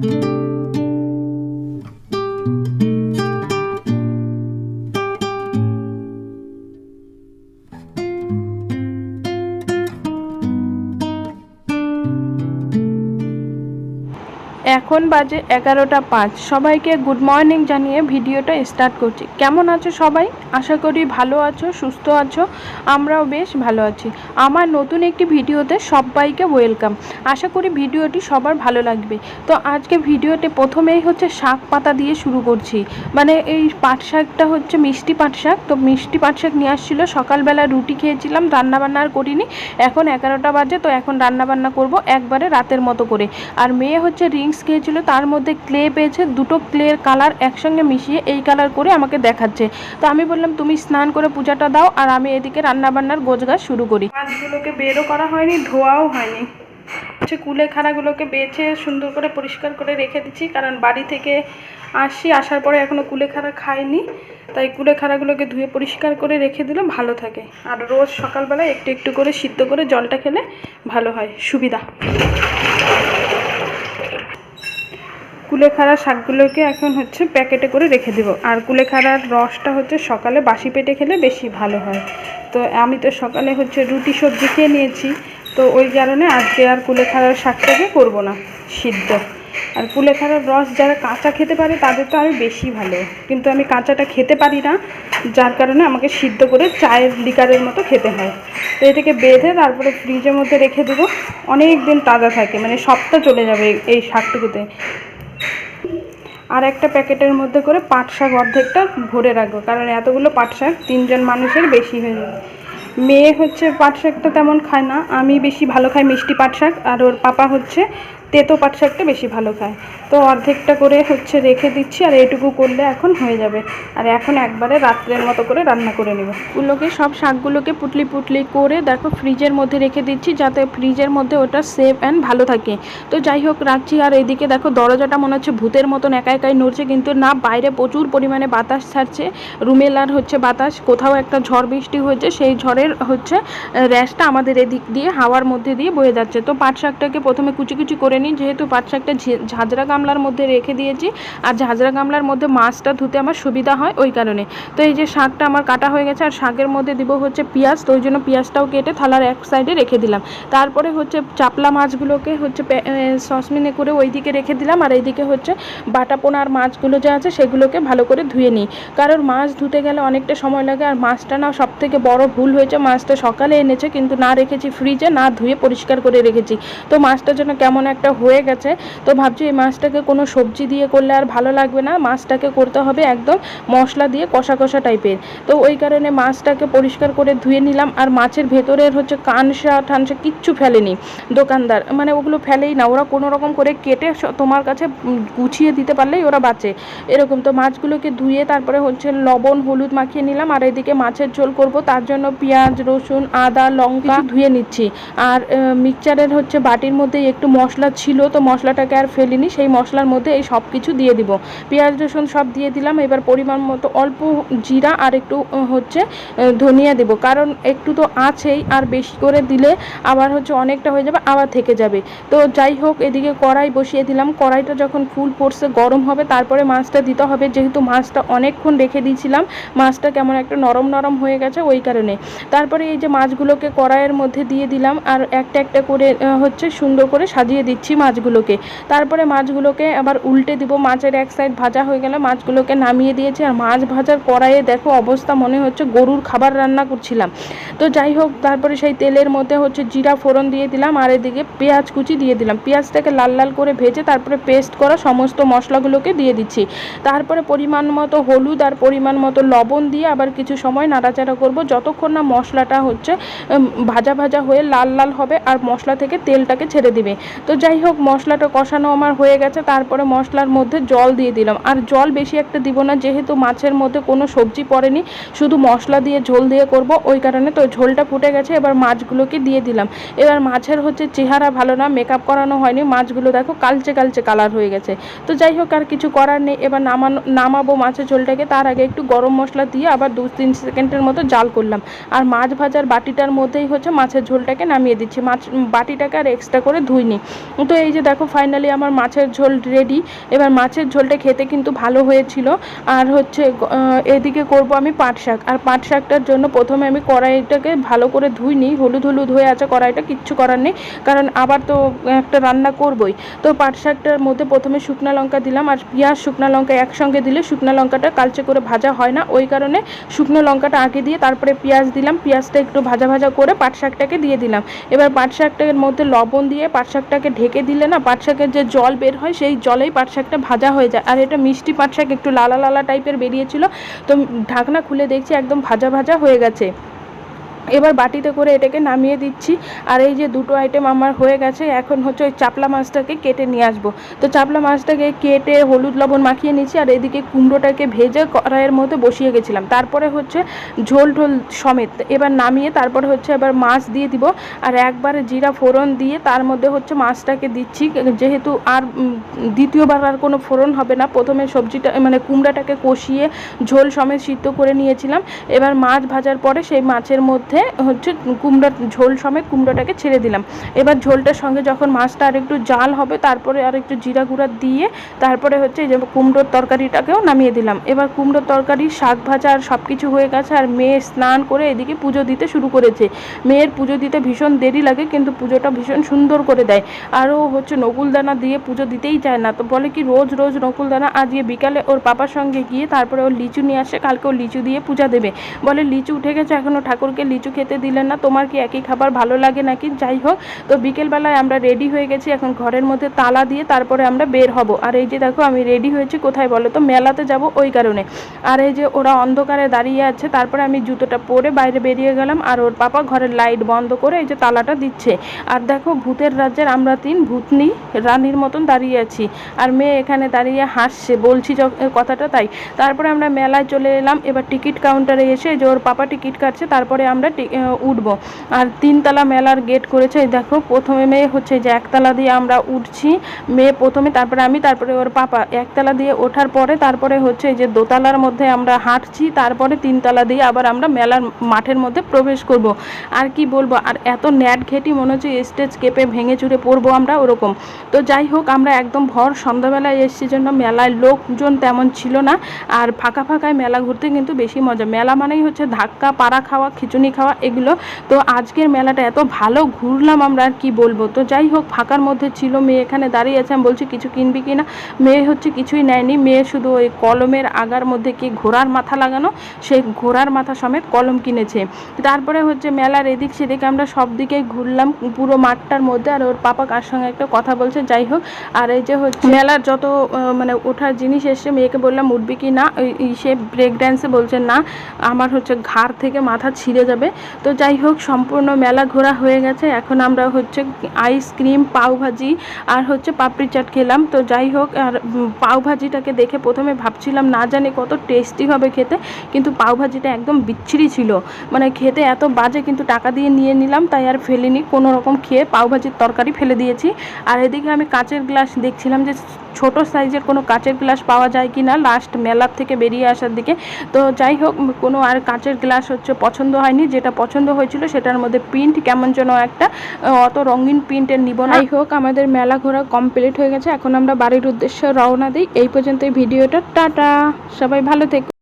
Thank you. এখন বাজে এগারোটা পাঁচ। সবাইকে গুড মর্নিং জানিয়ে ভিডিওটা স্টার্ট করছি। কেমন আছো সবাই? আশা করি ভালো আছো, সুস্থ আছো, আমরাও বেশ ভালো আছি। আমার নতুন একটি ভিডিওতে সবাইকে ওয়েলকাম আশা করি ভিডিওটি সবার ভালো লাগবে। তো আজকে ভিডিওতে প্রথমেই হচ্ছে শাক পাতা দিয়ে শুরু করছি। মানে এই পাট শাকটা হচ্ছে মিষ্টি পাট শাক। তো মিষ্টি পাট শাক নিয়ে আসছিল। সকালবেলা রুটি খেয়েছিলাম, রান্নাবান্না আর করিনি। এখন এগারোটা বাজে, তো এখন রান্নাবান্না করব একবারে রাতের মতো করে। আর মেয়ে হচ্ছে রিংস খেয়েছিল তার মধ্যে ক্লে পেয়েছে, দুটো ক্লের কালার একসঙ্গে মিশিয়ে এই কালার করে আমাকে দেখাচ্ছে। তো আমি বললাম, তুমি স্নান করে পূজাটা দাও আর আমি এদিকে রান্নাবান্নার গোছগাছ শুরু করি। মাছগুলোকে বেরও করা হয়নি, ধোয়াও হয়নি। হচ্ছে কুলেখাড়াগুলোকে বেছে সুন্দর করে পরিষ্কার করে রেখে দিচ্ছি, কারণ বাড়ি থেকে আসি আসার পরে এখনও কুলেখাড়া খাইনি। তাই কুলেখাড়াগুলোকে ধুয়ে পরিষ্কার করে রেখে দিলে ভালো থাকে। আর রোজ সকালবেলা একটু একটু করে সিদ্ধ করে জলটা খেলে ভালো হয়। সুবিধা। কুলেখাড়া শাকগুলোকে এখন হচ্ছে প্যাকেটে করে রেখে দেবো। আর কুলেখাড়ার রসটা হচ্ছে সকালে বাসি পেটে খেলে বেশি ভালো হয়। তো আমি তো সকালে হচ্ছে রুটি সবজি খেয়ে নিয়েছি। তো ওই কারণে আজকে আর কুলেখাড়ার শাকটাকে করব না, সিদ্ধ। আর কুলেখাড়ার রস যারা কাঁচা খেতে পারে তাদের তো আরও বেশি ভালো। কিন্তু আমি কাঁচাটা খেতে পারি না, যার কারণে আমাকে সিদ্ধ করে চায়ের লিকারের মতো খেতে হয়। তো এটাকে বেঁধে তারপরে ফ্রিজের মধ্যে রেখে দেবো। অনেক দিন তাজা থাকে মানে সপ্তাহ চলে যাবে এই- শাকটুকুতে। আর একটা প্যাকেটের মধ্যে করে পাট শাক অর্ধেকটা ভরে রাখব, কারণ এতগুলো পাট শাক তিনজন মানুষের বেশি হয়ে যাবে। মেয়ে হচ্ছে পাট শাকটা তেমন খায় না, আমি বেশি ভালো খাই মিষ্টি পাট শাক, আর ওর পাপা হচ্ছে তেতো পাট শাকটা বেশি ভালো খায়। তো অর্ধেকটা করে হচ্ছে রেখে দিচ্ছি আর এইটুকু করলে এখন হয়ে যাবে। আর এখন একবারে রাত্রের মতো করে রান্না করে নেব। ওগুলোকে সব শাকগুলোকে পুটলি পুটলি করে দেখো ফ্রিজের মধ্যে রেখে দিচ্ছি যাতে ফ্রিজের মধ্যে ওটা সেফ অ্যান্ড ভালো থাকে। তো যাই হোক, রাখছি। আর এদিকে দেখো দরজাটা মনে হচ্ছে ভূতের মতন একা একাই নড়ছে কিন্তু না, বাইরে প্রচুর পরিমাণে বাতাস ছাড়ছে। রুমেল আর হচ্ছে বাতাস, কোথাও একটা ঝড় বৃষ্টি হয়েছে, সেই ঝড়ের হচ্ছে র্যাশটা আমাদের এদিক দিয়ে হাওয়ার মধ্যে দিয়ে বয়ে যাচ্ছে। তো পাট শাকটাকে প্রথমে কুচি কুচি করে নিই যেহেতু শাকটা ঝে- ঝাঁঝরা গামলার মধ্যে রেখে দিয়েছি। আর ঝাঁঝরা গামলার মধ্যে মাছটা ধুতে আমার সুবিধা হয় ওই কারণে। তো এই যে শাকটা আমার কাটা হয়ে গেছে, আর শাকের মধ্যে দিব হচ্ছে পেঁয়াজ, তো ওই জন্য পেঁয়াজটাও কেটে থালার এক সাইডে রেখে দিলাম। তারপরে হচ্ছে চাপলা মাছগুলোকে হচ্ছে সসমিনে করে ওই দিকে রেখে দিলাম, আর এইদিকে হচ্ছে বাটা পোনার মাছগুলো যা আছে সেগুলোকে ভালো করে ধুয়ে নিই। কারণ মাছ ধুতে গেলে অনেকটা সময় লাগে, আর মাছটা না সব থেকে বড় ভুল হয়েছে, মাছটা সকালে এনেছে কিন্তু না রেখেছি ফ্রিজে, না ধুয়ে পরিষ্কার করে রেখেছি। তো মাছটা যেন কেমন একটা হয়ে গেছে। তো ভাবছি এই মাছটাকে কোনো সবজি দিয়ে করলে আর ভালো লাগবে না। মাছটাকে করতে হবে একদম মশলা দিয়ে কষা কষা টাইপের। তো ওই কারণে মাছটাকে পরিষ্কার করে ধুয়ে নিলাম। আর মাছের ভেতরের হচ্ছে কানসা ঠানসা কিচ্ছু ফেলেনি দোকানদার। মানে ওগুলো ফেলেই না। ওরা কোনো রকম করে কেটে তোমার কাছে গুছিয়ে দিতে পারলেই ওরা বাঁচে। এরকম তো মাছগুলোকে ধুয়ে তারপরে হচ্ছে লবণ হলুদ মাখিয়ে নিলাম। আর এদিকে মাছের ঝোল করব। তার জন্য পেঁয়াজ রসুন আদা লঙ্কা ধুয়ে নিচ্ছি। আর মিক্সচারের হচ্ছে বাটির মধ্যে একটু মশলা ছিল তো মশলাটাকে আর ফেলিনি, সেই মশলার মধ্যে এই সব কিছু দিয়ে দিব। পেঁয়াজ, রসুন সব দিয়ে দিলাম, এবার পরিমাণ মতো অল্প জিরা আর একটু হচ্ছে ধনিয়া দেব। কারণ একটু তো আছেই, আর বেশি করে দিলে আবার হচ্ছে অনেকটা হয়ে যাবে, আবার থেকে যাবে। তো যাই হোক, এদিকে কড়াই বসিয়ে দিলাম। কড়াইটা যখন ফুল ফোর্সে গরম হবে, তারপরে মাছটা দিতে হবে। যেহেতু মাছটা অনেকক্ষণ রেখে দিয়েছিলাম, মাছটা কেমন একটা নরম নরম হয়ে গেছে ওই কারণে। তারপরে এই যে মাছগুলোকে কড়াইয়ের মধ্যে দিয়ে দিলাম, আর একটা একটা করে হচ্ছে সুন্দর করে সাজিয়ে দিচ্ছি। মাছগুলোকে। তারপরে মাছগুলোকে আবার উল্টে দিব, মাছের এক সাইড ভাজা হয়ে গেলে মাছগুলোকে নামিয়ে দিয়েছি। আর মাছ ভাজার কড়াইয়ে দেখো অবস্থা মনে হচ্ছে গরুর খাবার রান্না করছিলাম। তো যাই হোক, তারপরে সেই তেলের মধ্যে হচ্ছে জিরা ফোড়ন দিয়ে দিলাম, আর এদিকে পেঁয়াজ কুচি দিয়ে দিলাম। পেঁয়াজটাকে লাল লাল করে ভেজে তারপরে পেস্ট করা সমস্ত মশলাগুলোকে দিয়ে দিচ্ছি। তারপরে পরিমাণ মতো হলুদ আর পরিমাণ মতো লবণ দিয়ে আবার কিছু সময় নাড়াচাড়া করব। যতক্ষণ না মশলাটা হচ্ছে ভাজা ভাজা হয়ে লাল লাল হবে, আর মশলা থেকে তেলটাকে ছেড়ে দিবে। তো যাই হোক মশলাটা কষানো আমার হয়ে গেছে, তারপরে মশলার মধ্যে জল দিয়ে দিলাম। আর জল বেশি একটা দিব না, যেহেতু মাছের মধ্যে কোনো সবজি পড়েনি, শুধু মশলা দিয়ে ঝোল দিয়ে করব, ওই কারণে তো ঝোলটা ফুটে গেছে, এবার মাছগুলোকে দিয়ে দিলাম। এবার মাছের হচ্ছে চেহারা ভালো না মেকআপ করানো হয়নি, মাছগুলো দেখো কালচে কালচে কালার হয়ে গেছে। তো যাই হোক আর কিছু করার নেই, এবার নামানো, নামাবো মাছের ঝোলটাকে, তার আগে একটু গরম মশলা দিয়ে আবার দু তিন সেকেন্ডের মতো জাল করলাম। আর মাছ ভাজার বাটিটার মধ্যেই হচ্ছে মাছের ঝোলটাকে নামিয়ে দিচ্ছি, মাছ বাটিটাকে আর এক্সট্রা করে ধুইনি। তো এই যে দেখো ফাইনালি আমার মাছের ঝোল রেডি এবার মাছের ঝোলটা খেতে কিন্তু ভালো হয়েছিল। আর হচ্ছে এদিকে করব আমি পাট শাক। আর পাট শাকটার জন্য প্রথমে আমি কড়াইটাকে ভালো করে ধুই নিই হলুদ হলুদ হয়ে আছে কড়াইটা, কিচ্ছু করার নেই। কারণ আবার তো একটা রান্না করবই। তো পাট শাকটার মধ্যে প্রথমে শুকনো লঙ্কা দিলাম। আর পেঁয়াজ, শুকনো লঙ্কা একসঙ্গে দিলে শুকনো লঙ্কাটা কালচে করে ভাজা হয় না। ওই কারণে শুকনো লঙ্কাটা আগে দিয়ে তারপরে পেঁয়াজ দিলাম। পেঁয়াজটা একটু ভাজা ভাজা করে পাট শাকটাকে দিয়ে দিলাম। এবার পাট শাকটার মধ্যে লবণ দিয়ে পাট শাকটাকে ঢেকে দিলে না পাট শাকের যে জল বের হয়, সেই জলেই পাট শাকটা ভাজা হয়ে যায়। আর এটা মিষ্টি পাট শাক, একটু লালা লালা টাইপের বেরিয়েছিল। তো ঢাকনা খুলে দেখছি একদম ভাজা ভাজা হয়ে গেছে। এবার বাটিতে করে এটাকে নামিয়ে দিচ্ছি। আর এই যে দুটো আইটেম আমার হয়ে গেছে, এখন হচ্ছে ওই চাপলা মাছটাকে কেটে নিয়ে আসব। তো চাপলা মাছটাকে কেটে হলুদ লবণ মাখিয়ে নিচ্ছি, আর এদিকে কুমড়োটাকে ভেজে কড়াইয়ের মধ্যে বসিয়ে গেছিলাম। তারপরে হচ্ছে ঝোল ঢোল সমেত এবার নামিয়ে তারপরে হচ্ছে এবার মাছ দিয়ে দিব। আর একবারে জিরা ফোড়ন দিয়ে তার মধ্যে হচ্ছে মাছটাকে দিচ্ছি। যেহেতু আর দ্বিতীয়বার আর কোনো ফোড়ন হবে না, প্রথমে সবজিটা মানে কুমড়াটাকে কষিয়ে ঝোল সমেত সিদ্ধ করে নিয়েছিলাম। এবার মাছ ভাজার পরে সেই মাছের মধ্যে হচ্ছে কুমড়ার ঝোল সমেত কুমড়োটাকে ছেড়ে দিলাম। এবার ঝোলটার সঙ্গে যখন মাছটা আর একটু জাল হবে, তারপরে আর একটু জিরা গুঁড়া দিয়ে তারপরে হচ্ছে এই যে কুমড়োর তরকারিটাকেও নামিয়ে দিলাম। এবার কুমড়োর তরকারি, শাক ভাজা আর সব কিছু হয়ে গেছে আর মেয়ে স্নান করে এদিকে পুজো দিতে শুরু করেছে। মেয়ের পুজো দিতে ভীষণ দেরি লাগে, কিন্তু পুজোটা ভীষণ সুন্দর করে দেয়। আরও হচ্ছে নকুলদানা দিয়ে পুজো দিতেই চায় না। তো বলে কি, রোজ রোজ নকুলদানা আজকে বিকালে ওর পাপার সঙ্গে গিয়ে তারপরে ওর লিচু নিয়ে আসে, কালকে ও লিচু দিয়ে পূজা দেবে। বলে লিচু উঠে গেছে, এখনও ঠাকুরকে লিচু খেতে দিলেন না। তোমার কি একই খাবার ভালো লাগে নাকি? যাই হোক, তো বিকেলবেলায় আমরা রেডি হয়ে গেছি। এখন ঘরের মধ্যে তালা দিয়ে তারপরে আমরা বের হব। আর এই যে দেখো, আমি রেডি হয়েছি। কোথায় বলো তো? মেলাতে যাব ওই কারণে। আর এই যে ওরা অন্ধকারে দাঁড়িয়ে আছে, তারপরে আমি জুতোটা পরে বাইরে বেরিয়ে গেলাম। আর ওর পাপা ঘরের লাইট বন্ধ করে এই যে তালাটা দিচ্ছে। আর দেখো, ভূতের রাজ্যের আমরা তিন ভূতনি রানীর মতন দাঁড়িয়ে আছি। আর মেয়ে এখানে দাঁড়িয়ে হাসছে, বলছি কথাটা তাই। তারপরে আমরা মেলায় চলে এলাম। এবার টিকিট কাউন্টারে এসে যে ওর পাপা টিকিট কাটছে। তারপরে আমরা উঠবো। আর তিনতলা মেলার গেট করেছে, দেখো, প্রথমে মেয়ে হচ্ছে যে একতলা দিয়ে আমরা উঠছি। মেয়ে প্রথমে, তারপরে আমি, তারপরে ওর পাপা। একতলা দিয়ে ওঠার পরে, তারপরে হচ্ছে যে দোতলার মধ্যে আমরা হাঁটছি, তারপরে তিনতলা দিয়ে আবার আমরা মেলার মাঠের মধ্যে প্রবেশ করব। আর কি বলব, আর এত ন্যাট ঘেটি মনে হচ্ছে স্টেজ কেঁপে ভেঙে চুরে পড়ব আমরা ওরকম। তো যাই হোক, আমরা একদম ভর সন্ধ্যাবেলায় এসেছি জন্য মেলায় লোকজন তেমন ছিল না। আর ফাঁকা ফাঁকায় মেলা ঘুরতে কিন্তু বেশি মজা। মেলা মানেই হচ্ছে ধাক্কা, পাড়া খাওয়া খিচুনি খাওয়া এগুলো। তো আজকের মেলাটা এত ভালো ঘুরলাম আমরা আর কি বলব। তো যাই হোক, ফাঁকার মধ্যে ছিল মেয়ে, এখানে দাঁড়িয়ে আছে। আমি বলছি, কিছু কিনবি কি না মেয়ে হচ্ছে কিছুই নেয়নি। মেয়ে শুধু ওই কলমের আগার মধ্যে কি ঘোড়ার মাথা লাগানো? সেই ঘোড়ার মাথা সমেত কলম কিনেছে। তারপরে হচ্ছে মেলার এদিক সেদিকে আমরা সব দিকেই ঘুরলাম, পুরো মাঠটার মধ্যে। আর ওর পাপা কার সঙ্গে একটা কথা বলছে, যাই হোক। আর এই যে হচ্ছে মেলার যত মানে ওঠার জিনিস এসছে, মেয়েকে বললাম, উঠবি কি না? সে ব্রেক ড্যান্সে বলছে, না, আমার হচ্ছে ঘাড় থেকে মাথা ছিঁড়ে যাবে। তো যাই হোক, সম্পূর্ণ মেলা ঘোরা হয়ে গেছে। এখন আমরা হচ্ছে আইসক্রিম পাওভাজি আর হচ্ছে পাপড়ি চাট খেলাম। তো যাই হোক, আর পাওভাজিটাকে দেখে প্রথমে ভাবছিলাম, না জানি কত টেস্টি হবে খেতে, কিন্তু পাওভাজিটা একদম বিচ্ছিরি ছিল। মানে খেতে এত বাজে, কিন্তু টাকা দিয়ে নিয়ে নিলাম, তাই আর ফেলিনি। কোনো রকম খেয়ে পাওভাজির তরকারি ফেলে দিয়েছি। আর এদিকে আমি কাঁচের গ্লাস দেখছিলাম যে ছোট সাইজের কোনো কাঁচের গ্লাস পাওয়া যায় কি না লাস্ট মেলার থেকে বেরিয়ে আসার দিকে। তো যাই হোক, কোনো আর কাঁচের গ্লাস হচ্ছে পছন্দ হয়নি। যেটা পছন্দ হয়েছিল সেটার মধ্যে প্রিন্ট কেমন যেন একটা অত রঙিন প্রিন্টের নিব না। হোক, আমাদের মেলা ঘোরা কমপ্লিট হয়ে গেছে। এখন আমরা বাড়ির উদ্দেশ্যে রওনা দিই। এই পর্যন্ত এই ভিডিওটা। টাটা! সবাই ভালো থেকো।